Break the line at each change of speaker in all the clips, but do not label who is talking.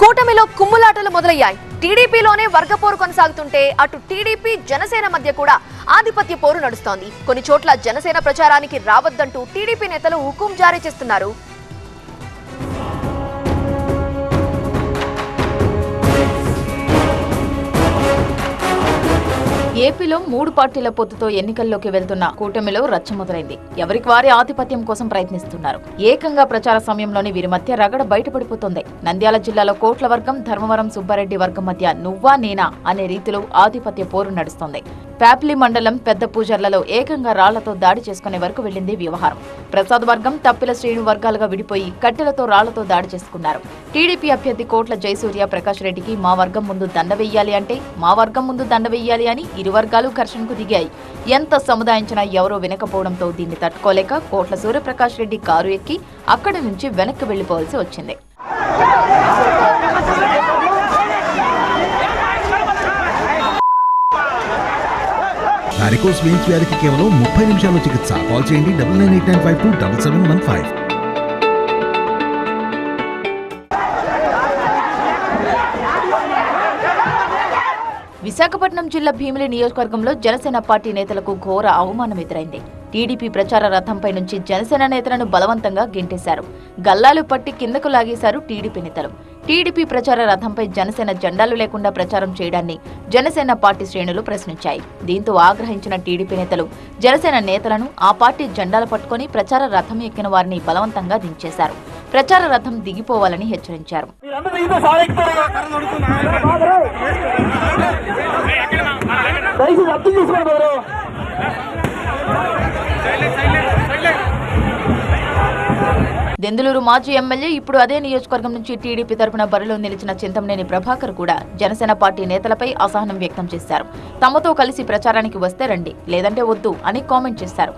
కూటమిలో కుమ్ములాటలు మొదలయ్యాయి. టీడీపీలోనే వర్గపోరు కొనసాగుతుంటే అటు టీడీపీ జనసేన మధ్య కూడా ఆధిపత్య పోరు నడుస్తోంది. కొన్ని చోట్ల జనసేన ప్రచారానికి రావద్దంటూ టీడీపీ నేతలు హుకుం జారీ చేస్తున్నారు.
ఏపీలో మూడు పార్టీల పొత్తుతో ఎన్నికల్లోకి వెళ్తున్న కూటమిలో రచ్చ మొదలైంది. ఎవరికి వారి ఆధిపత్యం కోసం ప్రయత్నిస్తున్నారు. ఏకంగా ప్రచార సమయంలోనే వీరి మధ్య రగడ బయటపడిపోతుంది. నంద్యాల జిల్లాలో కోట్ల వర్గం ధర్మవరం సుబ్బారెడ్డి వర్గం మధ్య నువ్వా నేనా అనే రీతిలో ఆధిపత్య పోరు నడుస్తోంది. ప్యాప్లి మండలం పెద్ద పూజర్లలో ఏకంగా రాళ్ళతో దాడి చేసుకునే వరకు వెళ్ళింది వ్యవహారం. ప్రసాద్ వర్గం తప్పిల శ్రేణు వర్గాలుగా విడిపోయి కట్టెలతో రాళ్ళతో దాడి చేసుకున్నారు. టీడీపీ అభ్యర్థి కోట్ల జయసూర్య ప్రకాష్ రెడ్డికి మా వర్గం ముందు దండ వెయ్యాలి అంటే మా వర్గం ముందు దండ వెయ్యాలి అని ఇరు వర్గాలు ఘర్షణకు దిగాయి. ఎంత సముదాయించినా ఎవరో వినకపోవడంతో దీన్ని తట్టుకోలేక కోట్ల సూర్యప్రకాష్ రెడ్డి కారు ఎక్కి అక్కడి నుంచి వెనక్కి వెళ్ళిపోవాల్సి వచ్చింది.
వారికోస్ వెయిన్స్ వ్యాధికి కేవలం ముప్పై నిమిషాల్లో చికిత్స. కాల్ చేయండి double nine eight nine five two double seven one five.
Visakhapatnam జిల్లా భీమిలి నియోజకవర్గంలో జనసేన పార్టీ నేతలకు ఘోర అవమానం ఎదురైంది. టీడీపీ ప్రచార రథంపై నుంచి జనసేన నేతలను బలవంతంగా గెంటేశారు. గల్లాలు పట్టి కిందకు లాగేశారు టీడీపీ నేతలు. టీడీపీ ప్రచార రథంపై జనసేన జెండాలు లేకుండా ప్రచారం చేయడాన్ని జనసేన పార్టీ శ్రేణులు ప్రశ్నించాయి. దీంతో ఆగ్రహించిన టీడీపీ నేతలు జనసేన నేతలను ఆ పార్టీ జెండాలు పట్టుకొని ప్రచార రథం ఎక్కిన వారిని బలవంతంగా దించేశారు. ప్రచార రథం దిగిపోవాలని హెచ్చరించారు. దెందులూరు మాజీ ఎమ్మెల్యే ఇప్పుడు అదే నియోజకవర్గం నుంచి టీడీపీ తరపున బరిలో నిలిచిన చింతమనేని ప్రభాకర్ కూడా జనసేన పార్టీ నేతలపై అసహనం వ్యక్తం చేశారు. తమతో కలిసి ప్రచారానికి వస్తే రండి లేదంటే వద్దు అని కామెంట్ చేశారు.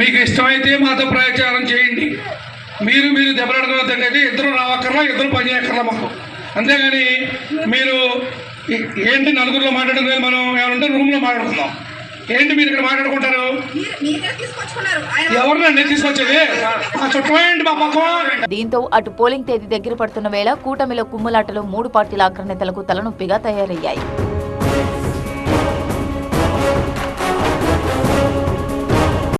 మీకు ఇష్టమైతే మాతో ప్రచారం చేయండి. మీరు మీరు దెబ్బలాడుకున్నట్టయితే ఇద్దరు రావక్కర్లా ఇద్దరు పని చేయక్కర్లా మాకు. అంతేగాని మీరు ఏంటి నలుగురిలో మాట్లాడుకునేది మనం ఏమంటే రూమ్లో మాట్లాడుకుందాం. ఏంటి మీరు ఇక్కడ మాట్లాడుకుంటారు? ఎవరినండి తీసుకొచ్చేది?
దీంతో అటు పోలింగ్ తేదీ దగ్గర పడుతున్న వేళ కూటమిలో కుమ్ములాటలు మూడు పార్టీల అగ్రనేతలకు తలనొప్పిగా తయారయ్యాయి.